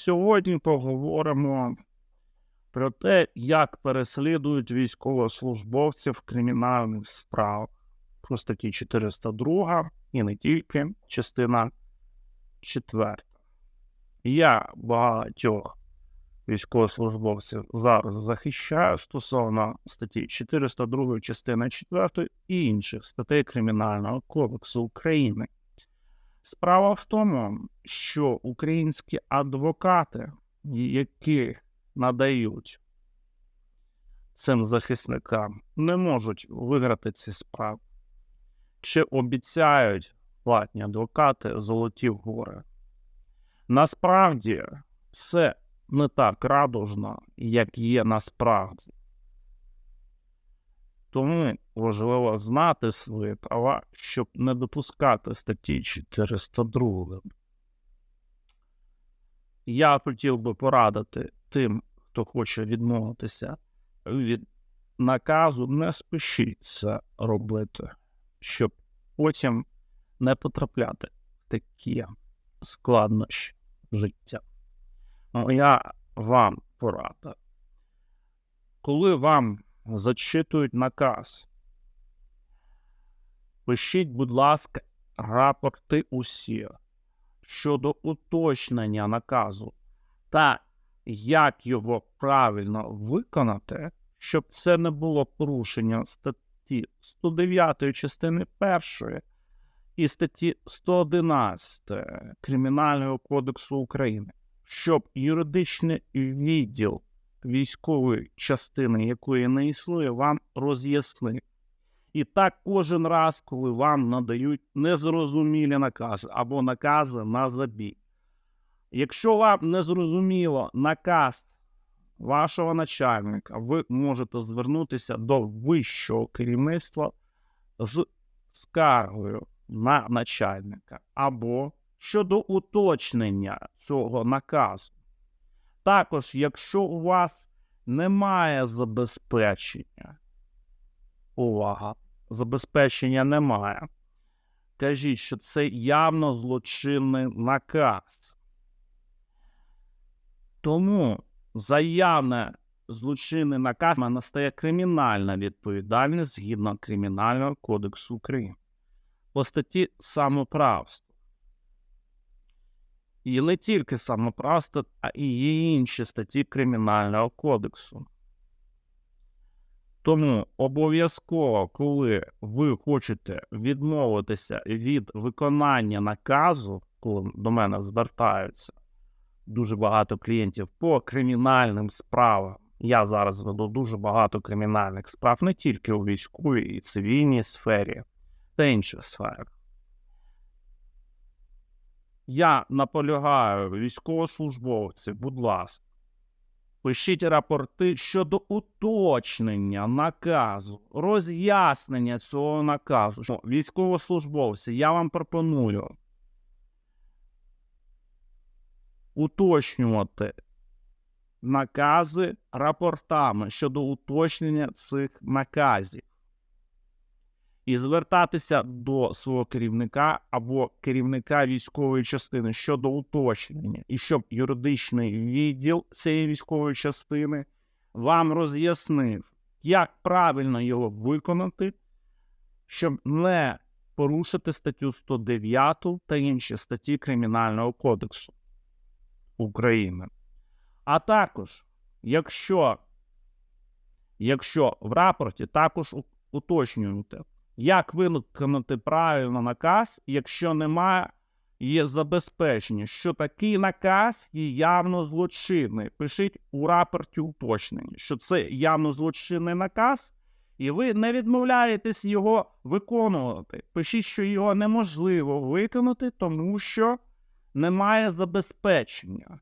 Сьогодні поговоримо про те, як переслідують військовослужбовців кримінальних справ про статті 402 і не тільки частина 4. Я багатьох військовослужбовців зараз захищаю стосовно статті 402 частини 4 і інших статей Кримінального кодексу України. Справа в тому, що українські адвокати, які надають цим захисникам, не можуть виграти ці справи, чи обіцяють платні адвокати золоті гори. Насправді все не так радужно, як є насправді. Тому важливо знати свої права, щоб не допускати статті 402. Я хотів би порадити тим, хто хоче відмовитися від наказу, не спішіть це робити, щоб потім не потрапляти в такі складнощі життя. Моя вам порада. Коли вам зачитують наказ. Пишіть, будь ласка, рапорти усі щодо уточнення наказу та як його правильно виконати, щоб це не було порушення статті 109 частини 1 і статті 111 Кримінального кодексу України, щоб юридичний відділ військової частини, якої не існує, вам роз'яснив. І так кожен раз, коли вам надають незрозумілі накази або накази на забій. Якщо вам не зрозуміло наказ вашого начальника, ви можете звернутися до вищого керівництва з скаргою на начальника або щодо уточнення цього наказу. Також, якщо у вас немає забезпечення, увага, забезпечення немає, кажіть, що це явно злочинний наказ. Тому заявне злочинний наказ настає кримінальна відповідальність згідно Кримінального кодексу України по статті самоправства. І не тільки самоправство, а і інші статті Кримінального кодексу. Тому обов'язково, коли ви хочете відмовитися від виконання наказу, коли до мене звертаються дуже багато клієнтів по кримінальним справам. Я зараз веду дуже багато кримінальних справ не тільки у військовій і цивільній сфері та інших сферах. Я наполягаю військовослужбовці, будь ласка, пишіть рапорти щодо уточнення наказу, роз'яснення цього наказу. Що, Військовослужбовці, я вам пропоную уточнювати накази рапортами щодо уточнення цих наказів і звертатися до свого керівника або керівника військової частини щодо уточнення, і щоб юридичний відділ цієї військової частини вам роз'яснив, як правильно його виконати, щоб не порушити статтю 109 та інші статті Кримінального кодексу України. А також, якщо, якщо в рапорті також уточнюєте, як виконати правильно наказ, якщо немає є забезпечення, що такий наказ є явно злочинний. Пишіть у рапорті уточнення, що це явно злочинний наказ, і ви не відмовляєтесь його виконувати. Пишіть, що його неможливо виконати, тому що немає забезпечення.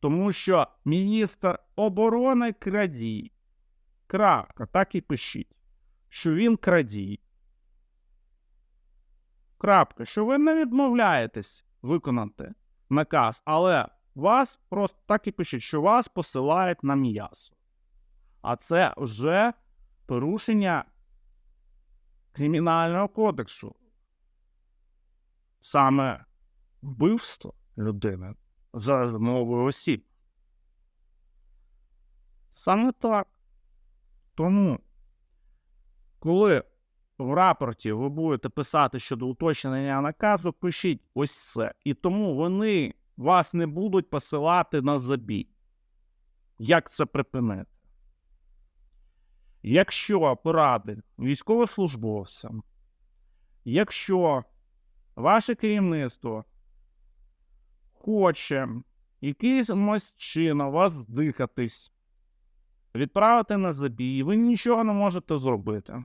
Тому що міністр оборони крадій. Крапка, так і пишіть що він крадій. Крапка, що ви не відмовляєтесь виконати наказ, але вас просто так і пишуть, що вас посилають на м'ясо. А це вже порушення Кримінального кодексу. Саме вбивство людини за змовою осіб. Саме так. Тому, коли в рапорті ви будете писати щодо уточнення наказу, пишіть ось це. І тому вони вас не будуть посилати на забій. Як це припинити? Якщо поради військовослужбовцям, якщо ваше керівництво хоче якимось чином вас здихатись, відправити на забій, ви нічого не можете зробити.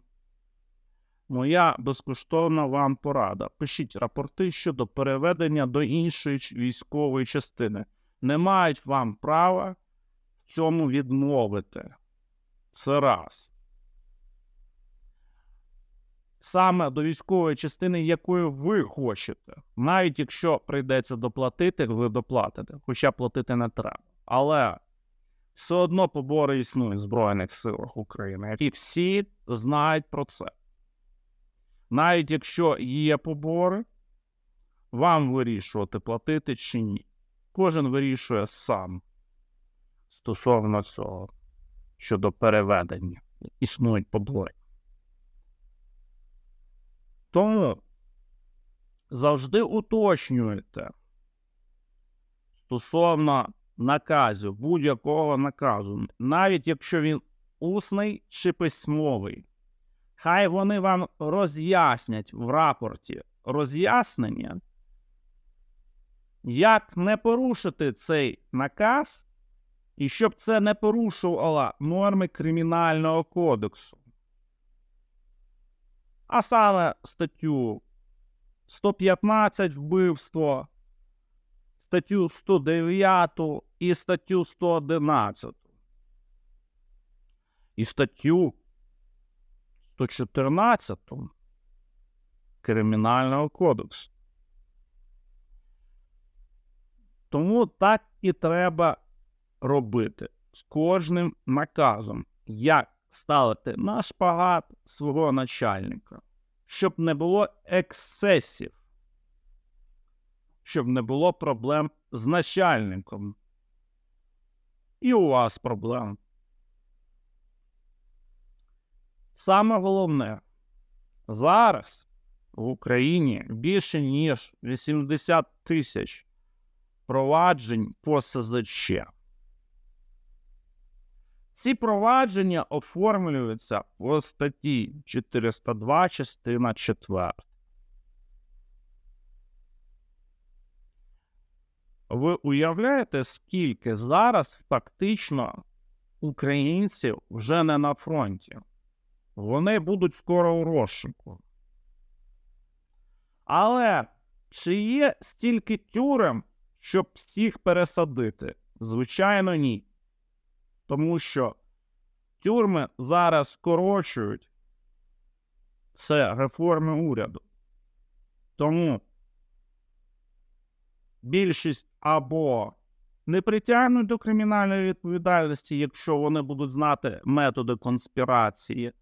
Моя безкоштовна вам порада. Пишіть рапорти щодо переведення до іншої військової частини. Не мають вам права в цьому відмовити. Це раз. Саме до військової частини, якої ви хочете. Навіть якщо прийдеться доплатити, ви доплатите, хоча платити не треба. Але все одно побори існують в Збройних силах України. І всі знають про це. Навіть якщо є побори, вам вирішувати, платити чи ні. Кожен вирішує сам стосовно цього щодо переведення. Існують побори. Тому завжди уточнюйте стосовно наказів, будь-якого наказу, навіть якщо він усний чи письмовий. Хай вони вам роз'яснять в рапорті роз'яснення, як не порушити цей наказ, і щоб це не порушувало норми Кримінального кодексу. А саме статтю 115 вбивство, статтю 109 і статтю 111. І статтю 114 Кримінального кодексу. Тому так і треба робити з кожним наказом, як ставити на шпагат свого начальника, щоб не було ексцесів, щоб не було проблем з начальником. І у вас проблем. Саме головне, зараз в Україні більше ніж 80 тисяч проваджень по СЗЧ. Ці провадження оформлюються по статті 402, частина 4. Ви уявляєте, скільки зараз фактично українців вже не на фронті? Вони будуть скоро у розшуку. Але чи є стільки тюрем, щоб всіх пересадити? Звичайно, ні. Тому що тюрми зараз скорочують. Це реформи уряду. Тому більшість або не притягнуть до кримінальної відповідальності, якщо вони будуть знати методи конспірації,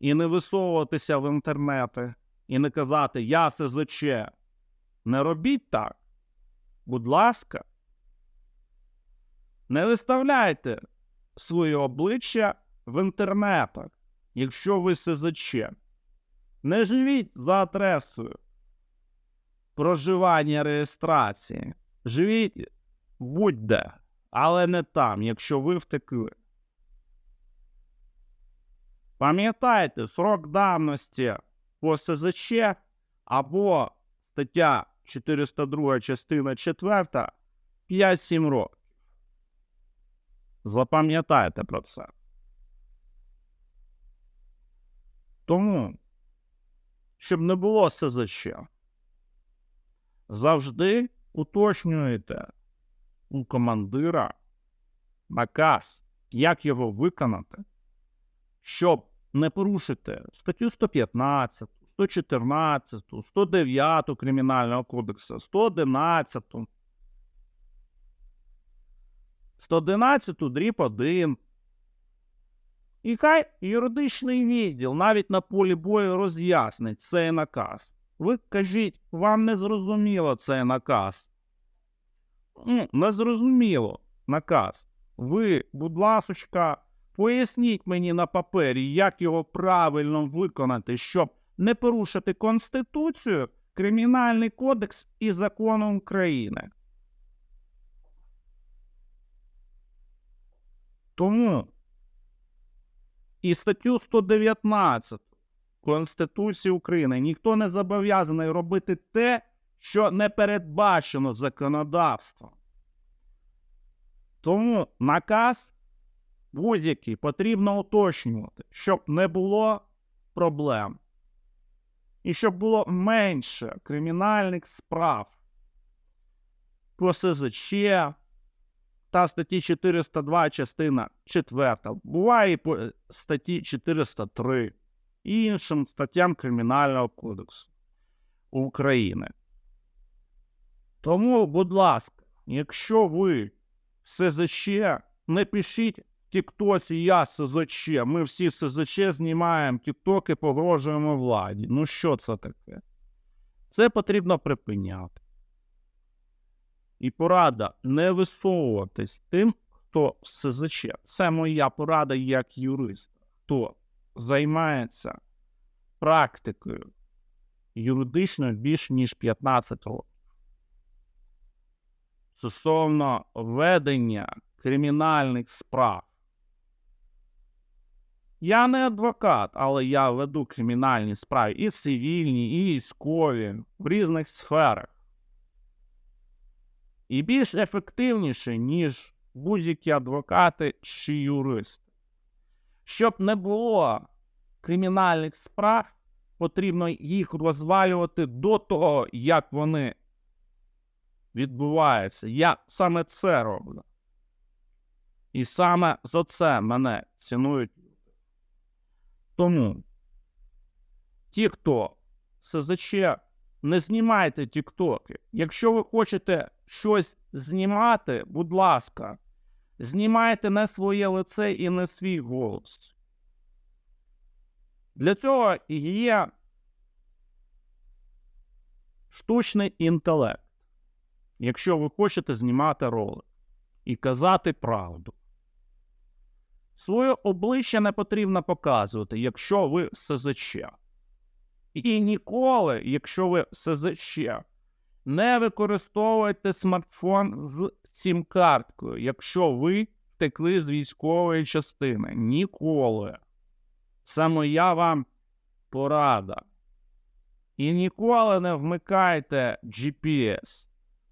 і не висовуватися в інтернети, і не казати Я СЗЧ. Не робіть так. Будь ласка, не виставляйте своє обличчя в інтернетах, якщо ви СЗЧ. Не живіть за адресою проживання реєстрації. Живіть будь-де, але не там, якщо ви втекли. Пам'ятайте, срок давності по СЗЧ або стаття 402 частина 4 5-7 років. Запам'ятайте про це. Тому, щоб не було СЗЧ, завжди уточнюєте у командира наказ, як його виконати, щоб не порушити статтю 115, 114, 109 Кримінального кодексу, 111, 111 дріб 1. І хай юридичний відділ навіть на полі бою роз'яснить цей наказ. Ви кажіть, вам не зрозуміло цей наказ. ну, незрозуміло наказ. Ви, будь ласочка, поясніть мені на папері, як його правильно виконати, щоб не порушити Конституцію, Кримінальний кодекс і закони України. Тому і статтю 119 Конституції України ніхто не зобов'язаний робити те, що не передбачено законодавством. Тому наказ будь-який потрібно уточнювати, щоб не було проблем. І щоб було менше кримінальних справ по СЗЧ та статті 402 частина 4. Буває і по статті 403 і іншим статтям Кримінального кодексу України. Тому, будь ласка, якщо ви СЗЧ, не пишіть в Тіктоці я СЗЧ. Ми всі СЗЧ знімаємо Тікток і погрожуємо владі. Ну що це таке? Це потрібно припиняти. І порада не висовуватись тим, хто СЗЧ. Це моя порада як юриста, хто займається практикою юридичною більш ніж 15 років. Стосовно ведення кримінальних справ. Я не адвокат, але я веду кримінальні справи і цивільні, і військові в різних сферах. І більш ефективніше, ніж будь-які адвокати чи юристи. Щоб не було кримінальних справ, потрібно їх розвалювати до того, як вони відбуваються. Я саме це роблю. І саме за це мене цінують. Тому ті, хто СЗЧ, не знімайте тіктоки. Якщо ви хочете щось знімати, будь ласка, знімайте не своє лице і не свій голос. Для цього є штучний інтелект. Якщо ви хочете знімати ролик і казати правду. Своє обличчя не потрібно показувати, якщо ви СЗЧ. І ніколи, якщо ви СЗЧ, не використовуйте смартфон з сім-карткою, якщо ви втекли з військової частини. Ніколи. Це моя вам порада. І ніколи не вмикайте GPS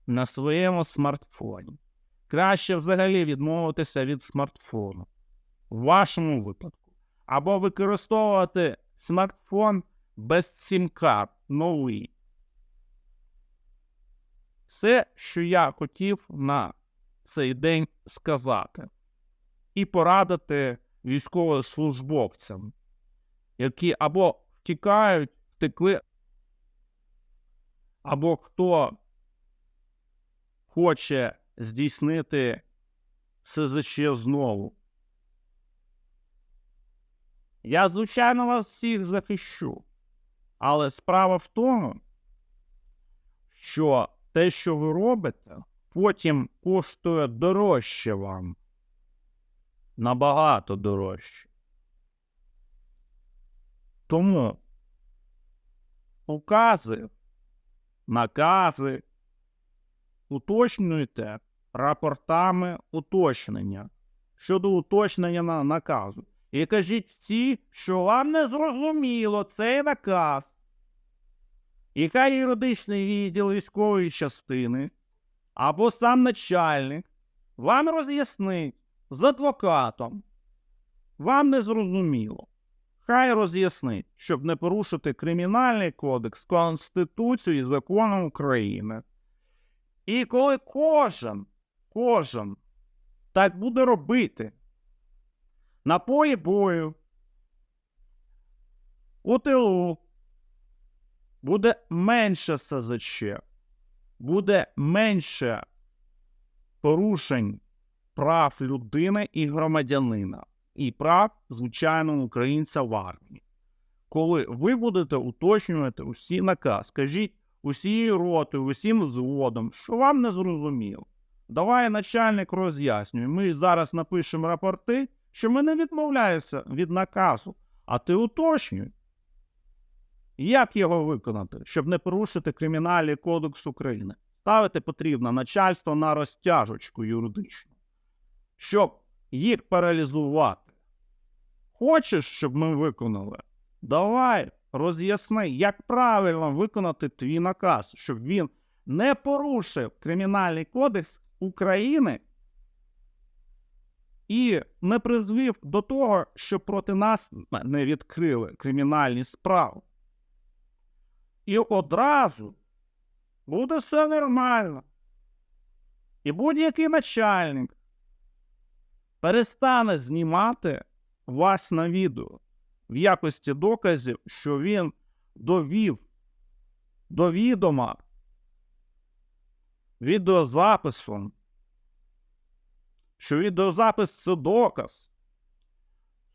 на своєму смартфоні. Краще взагалі відмовитися від смартфону в вашому випадку. Або використовувати смартфон без сім-карт новий. Все, що я хотів на цей день сказати, і порадити військовослужбовцям, які або втікають, втекли, або хто хоче здійснити СЗЧ знову. Я, звичайно, вас всіх захищу. Але справа в тому, що те, що ви робите, потім коштує дорожче вам. Набагато дорожче. Тому укази, накази уточнюйте рапортами уточнення щодо уточнення наказу. І кажіть всі, що вам не зрозуміло цей наказ. Яка юридичний відділ військової частини або сам начальник вам роз'яснить з адвокатом. Вам не зрозуміло. Хай роз'яснить, щоб не порушити Кримінальний кодекс, Конституцію і законом України. І коли кожен, кожен так буде робити на полі бою, у тилу, буде менше СЗЧ, буде менше порушень прав людини і громадянина, і прав звичайного українця в армії. Коли ви будете уточнювати усі наказ, скажіть усією ротою, усім взводом, що вам не зрозуміло. Давай начальник роз'яснює. Ми зараз напишемо рапорти, що ми не відмовляємося від наказу, а ти уточнюй. Як його виконати, щоб не порушити Кримінальний кодекс України? Ставити потрібно начальство на розтяжечку юридичну, щоб їх паралізувати. Хочеш, щоб ми виконали? Давай роз'ясни, як правильно виконати твій наказ, щоб він не порушив Кримінальний кодекс України і не призвів до того, що проти нас не відкрили кримінальні справи. І одразу буде все нормально. І будь-який начальник перестане знімати вас на відео в якості доказів, що він довів до відома відеозаписом, що відеозапис це доказ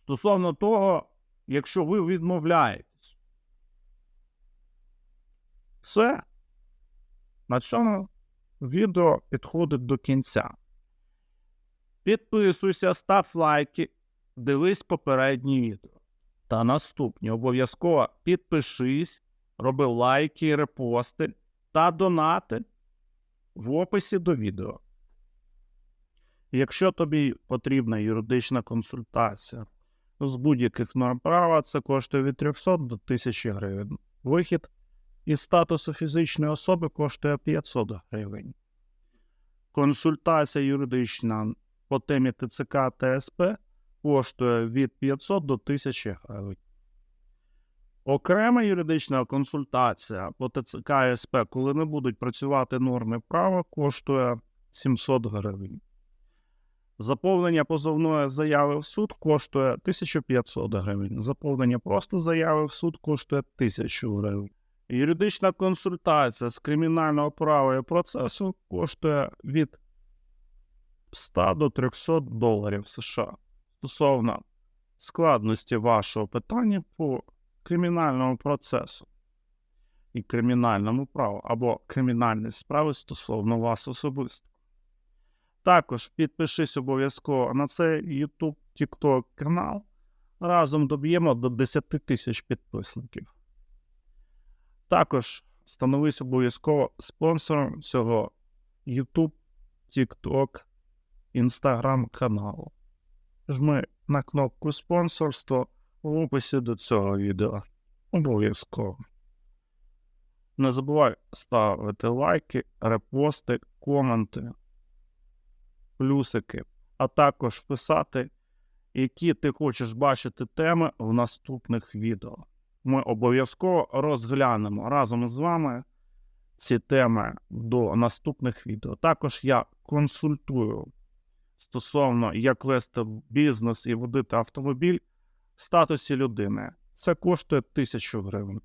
стосовно того, якщо ви відмовляєтесь. Все. На цьому відео підходить до кінця. Підписуйся, став лайки, дивись попередні відео. Та наступні обов'язково підпишись, роби лайки, репости та донати в описі до відео. Якщо тобі потрібна юридична консультація з будь-яких норм права, це коштує від 300 до 1000 гривень. Вихід із статусу фізичної особи коштує 500 гривень. Консультація юридична по темі ТЦК та СП коштує від 500 до 1000 гривень. Окрема юридична консультація по ТЦК і СП, коли не будуть працювати норми права, коштує 700 гривень. Заповнення позовної заяви в суд коштує 1500 гривень. Заповнення просто заяви в суд коштує 1000 гривень. Юридична консультація з кримінального права і процесу коштує від 100 до 300 доларів США стосовно складності вашого питання по кримінальному процесу і кримінальному праву або кримінальної справи стосовно вас особисто. Також підпишись обов'язково на цей YouTube TikTok канал. Разом доб'ємо до 10 тисяч підписників. Також становись обов'язково спонсором цього YouTube, TikTok, Instagram каналу. Жми на кнопку спонсорство в описі до цього відео. Обов'язково. Не забувай ставити лайки, репости, коменти, плюсики, а також писати, які ти хочеш бачити теми в наступних відео. Ми обов'язково розглянемо разом з вами ці теми до наступних відео. Також я консультую стосовно як вести бізнес і водити автомобіль в статусі людини. Це коштує 1000 гривень.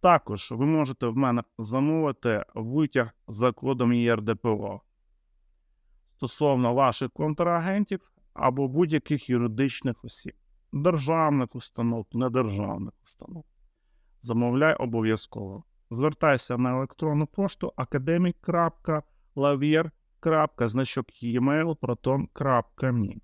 Також ви можете в мене замовити витяг за кодом ЄРДПО стосовно ваших контрагентів або будь-яких юридичних осіб, державних установ, недержавних установ. Замовляй обов'язково. Звертайся на електронну пошту academic.lavier.значок e-mail proton.me